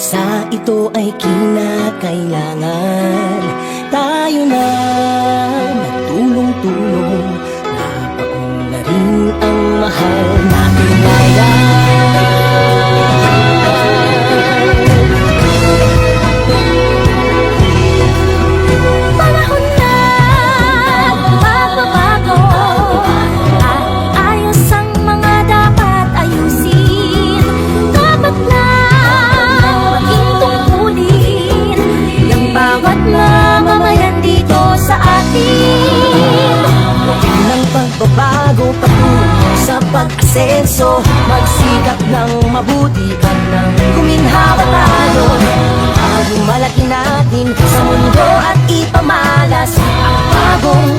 na ng pagbabago Dahil sa ito ay kinakailangan. Tayo na magtulong-tulong konsenso Magsikap ng mabuti ka ng kuminhawa tayo. Ang malaki natin sa mundo at ipamalas Ang bagong